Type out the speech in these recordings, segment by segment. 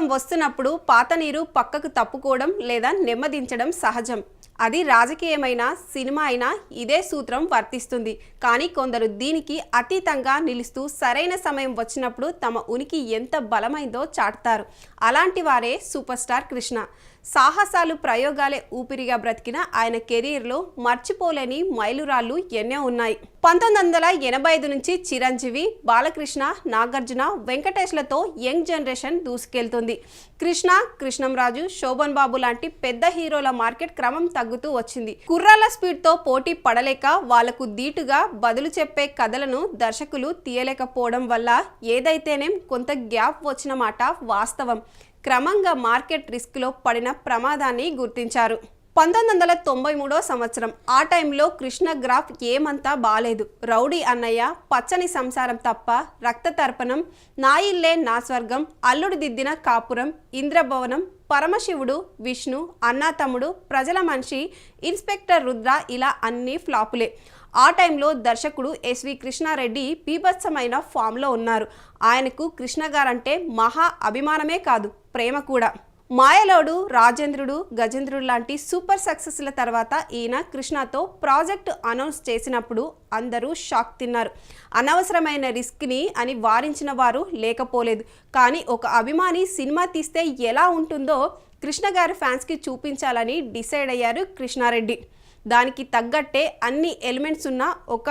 కోపం వస్తున్నప్పుడు పాత నీరు పక్కకు తప్పుకోవడం లేదా నెమ్మదించడం సహజం. అది రాజకీయమైన సినిమా అయినా ఇదే సూత్రం వర్తిస్తుంది. కానీ కొందరు దీనికి అతీతంగా నిలుస్తూ సరైన సమయం వచ్చినప్పుడు తమ ఉనికి ఎంత బలమైందో చాటుతారు. అలాంటి వారే సూపర్ స్టార్ కృష్ణ. సాహసాలు ప్రయోగాలే ఊపిరిగా బ్రతికిన ఆయన కెరీర్లో మర్చిపోలేని మైలురాళ్ళు ఎన్నో ఉన్నాయి. పంతొమ్మిది వందల ఎనభై ఐదు నుంచి చిరంజీవి బాలకృష్ణ నాగార్జున వెంకటేష్లతో యంగ్ జనరేషన్ దూసుకెళ్తుంది. కృష్ణ కృష్ణంరాజు శోభన్ బాబు లాంటి పెద్ద హీరోల మార్కెట్ క్రమం తగ్గుతూ వచ్చింది. కుర్రాల స్పీడ్తో పోటీ పడలేక వాళ్ళకు దీటుగా బదులు చెప్పే కథలను దర్శకులు తీయలేకపోవడం వల్ల ఏదైతేనేం కొంత గ్యాప్ వచ్చిన మాట వాస్తవం. క్రమంగా మార్కెట్ రిస్క్లో పడిన ప్రమాదాన్ని గుర్తించారు. పంతొమ్మిది వందల తొంభై మూడో సంవత్సరం ఆ టైంలో కృష్ణ గ్రాఫ్ ఏమంతా బాలేదు. రౌడీ అన్నయ్య పచ్చని సంసారం తప్ప రక్త తర్పణం నా ఇల్లే నా స్వర్గం అల్లుడు దిద్దిన కాపురం ఇంద్రభవనం పరమశివుడు విష్ణు అన్నా తమ్ముడు ప్రజల మనిషి ఇన్స్పెక్టర్ రుద్ర ఇలా అన్ని ఫ్లాపులే. ఆ టైంలో దర్శకుడు ఎస్వి కృష్ణారెడ్డి బీభత్సమైన ఫామ్లో ఉన్నారు. ఆయనకు కృష్ణ గారంటే మహా అభిమానమే కాదు ప్రేమ కూడా. మాయలోడు రాజేంద్రుడు గజేంద్రుడు లాంటి సూపర్ సక్సెస్ల తర్వాత ఈయన కృష్ణతో ప్రాజెక్ట్ అనౌన్స్ చేసినప్పుడు అందరూ షాక్ తిన్నారు. అనవసరమైన రిస్క్ని అని వారించిన వారు లేకపోలేదు. కానీ ఒక అభిమాని సినిమా తీస్తే ఎలా ఉంటుందో కృష్ణ గారి ఫ్యాన్స్కి చూపించాలని డిసైడ్ అయ్యారు కృష్ణారెడ్డి. దానికి తగ్గట్టే అన్ని ఎలిమెంట్స్ ఉన్న ఒక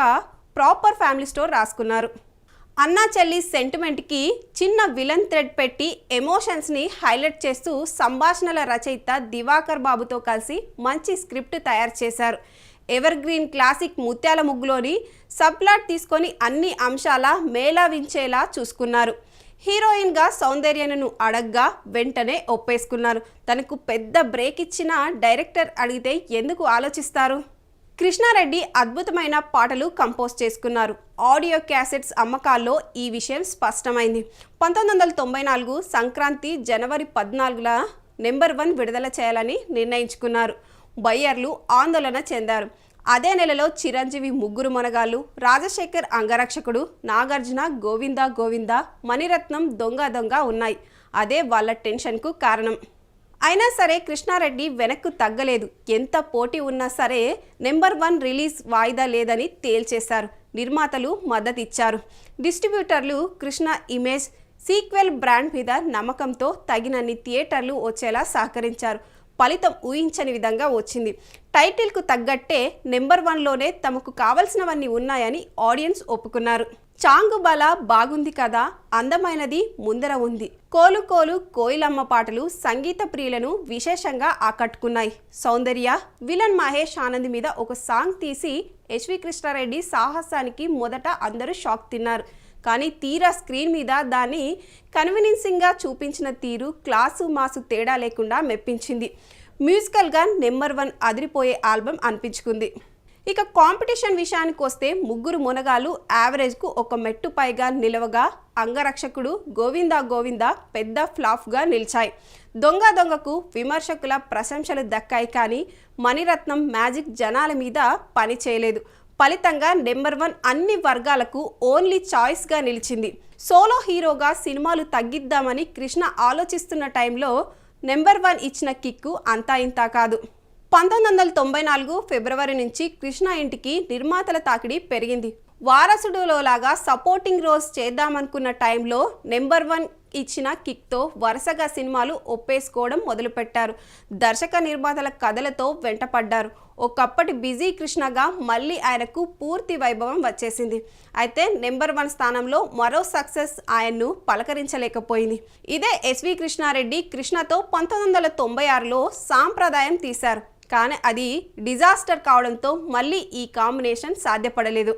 ప్రాపర్ ఫ్యామిలీ స్టోర్ రాసుకున్నారు. అన్నా చెల్లి సెంటిమెంట్కి చిన్న విలన్ థ్రెడ్ పెట్టి ఎమోషన్స్ని హైలైట్ చేస్తూ సంభాషణల రచయిత దివాకర్ బాబుతో కలిసి మంచి స్క్రిప్ట్ తయారు చేశారు. ఎవర్ గ్రీన్ క్లాసిక్ ముత్యాల ముగ్గులోని సబ్లాట్ తీసుకొని అన్ని అంశాల మేళావించేలా చూసుకున్నారు. హీరోయిన్గా సౌందర్యను అడగ్గా వెంటనే ఒప్పేసుకున్నారు. తనకు పెద్ద బ్రేక్ ఇచ్చిన డైరెక్టర్ అడిగితే ఎందుకు ఆలోచిస్తారు? కృష్ణారెడ్డి అద్భుతమైన పాటలు కంపోజ్ చేసుకున్నారు. ఆడియో క్యాసెట్స్ అమ్మకాల్లో ఈ విషయం స్పష్టమైంది. పంతొమ్మిది వందల తొంభై నాలుగు సంక్రాంతి జనవరి పద్నాలుగుల నెంబర్ వన్ విడుదల చేయాలని నిర్ణయించుకున్నారు. బయ్యర్లు ఆందోళన చెందారు. అదే నెలలో చిరంజీవి ముగ్గురు మనగాళ్ళు రాజశేఖర్ అంగరక్షకుడు నాగార్జున గోవింద గోవింద మణిరత్నం దొంగ దొంగ ఉన్నాయి. అదే వాళ్ళ టెన్షన్కు కారణం. అయినా సరే కృష్ణారెడ్డి వెనక్కు తగ్గలేదు. ఎంత పోటీ ఉన్నా సరే నెంబర్ వన్ రిలీజ్ వాయిదా లేదని తేల్చేశారు. నిర్మాతలు మద్దతిచ్చారు. డిస్ట్రిబ్యూటర్లు కృష్ణ ఇమేజ్ సీక్వెల్ బ్రాండ్ మీద నమ్మకంతో తగినన్ని థియేటర్లు వచ్చేలా సహకరించారు. ఫలితం ఊహించని విధంగా వచ్చింది. టైటిల్కు తగ్గట్టే నెంబర్ వన్లోనే తమకు కావలసినవన్నీ ఉన్నాయని ఆడియన్స్ ఒప్పుకున్నారు. చాంగుబల బాగుంది కదా అందమైనది ముందర ఉంది. కోలు కోలు కోయిలమ్మ పాటలు సంగీత ప్రియులను విశేషంగా ఆకట్టుకున్నాయి. సౌందర్య విలన్ మహేష్ ఆనంద్ మీద ఒక సాంగ్ తీసి ఎస్వి కృష్ణారెడ్డి సాహసానికి మొదట అందరూ షాక్ తిన్నారు. కానీ తీరా స్క్రీన్ మీద దాన్ని కన్వీనియన్సింగ్గా చూపించిన తీరు క్లాసు మాసు తేడా లేకుండా మెప్పించింది. మ్యూజికల్గా నెంబర్ వన్ అదిరిపోయే ఆల్బమ్ అనిపించుకుంది. ఇక కాంపిటీషన్ విషయానికి వస్తే ముగ్గురు మునగాలు యావరేజ్కు ఒక మెట్టు పైగా నిలవగా అంగరక్షకుడు గోవింద గోవింద పెద్ద ఫ్లాఫ్గా నిలిచాయి. దొంగ దొంగకు విమర్శకుల ప్రశంసలు దక్కాయి కానీ మణిరత్నం మ్యాజిక్ జనాల మీద పని చేయలేదు. ఫలితంగా నెంబర్ వన్ అన్ని వర్గాలకు ఓన్లీ చాయిస్గా నిలిచింది. సోలో హీరోగా సినిమాలు తగ్గిద్దామని కృష్ణ ఆలోచిస్తున్న టైంలో నెంబర్ వన్ ఇచ్చిన కిక్కు అంతా ఇంతా కాదు. పంతొమ్మిది వందల తొంభై నాలుగు ఫిబ్రవరి నుంచి కృష్ణ ఇంటికి నిర్మాతల తాకిడి పెరిగింది. వారసుడులోలాగా సపోర్టింగ్ రోల్స్ చేద్దామనుకున్న టైంలో నెంబర్ వన్ ఇచ్చిన కిక్తో వరుసగా సినిమాలు ఒప్పేసుకోవడం మొదలుపెట్టారు. దర్శక నిర్మాతల కథలతో వెంటపడ్డారు. ఒకప్పటి బిజీ కృష్ణగా మళ్ళీ ఆయనకు పూర్తి వైభవం వచ్చేసింది. అయితే నెంబర్ వన్ స్థానంలో మరో సక్సెస్ ఆయన్ను పలకరించలేకపోయింది. ఇదే ఎస్వి కృష్ణారెడ్డి కృష్ణతో పంతొమ్మిది వందల తొంభై ఆరులో సాంప్రదాయం తీశారు. కానీ అది డిజాస్టర్ కావడంతో మళ్ళీ ఈ కాంబినేషన్ సాధ్యపడలేదు.